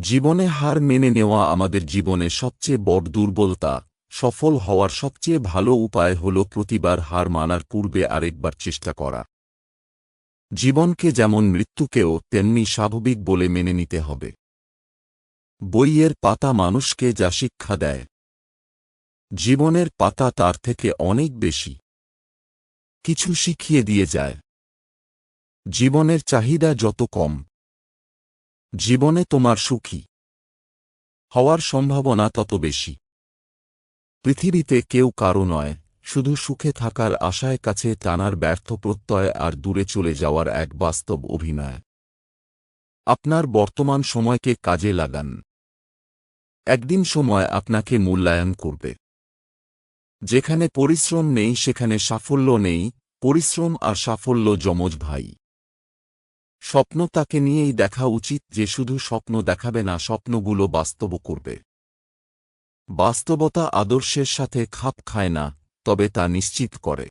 জীবনে হার মেনে নেওয়া আমাদের জীবনে সবচেয়ে বড় দুর্বলতা, সফল হওয়ার সবচেয়ে ভালো উপায় হল প্রতিবার হার মানার পূর্বে আরেকবার চেষ্টা করা। জীবনকে যেমন মৃত্যুকেও, তেমনি স্বাভাবিক বলে মেনে নিতে হবে। বইয়ের পাতা মানুষকে যা শিক্ষা দেয়। জীবনের পাতা তার থেকে অনেক বেশি। কিছু শিখিয়ে দিয়ে যায়। জীবনের চাহিদা যত কম, জীবনে তোমার সুখী হওয়ার সম্ভাবনা তত বেশি। পৃথিবীতে কেউ কারও নয়, শুধু সুখে থাকার আশায় কাছে টানার ব্যর্থ প্রত্যয় আর দূরে চলে যাওয়ার এক বাস্তব অভিনয়। আপনার বর্তমান সময়কে কাজে লাগান। একদিন সময় আপনাকে মূল্যায়ন করবে। যেখানে পরিশ্রম নেই, সেখানে সাফল্য নেই। পরিশ্রম আর সাফল্য যমজ ভাই। স্বপ্ন তাকে নিয়েই দেখা উচিত যে শুধু স্বপ্ন দেখাবে না, স্বপ্নগুলো বাস্তব করবে। বাস্তবতা আদর্শের সাথে খাপ খায় না, তবে তা নিশ্চিত করে।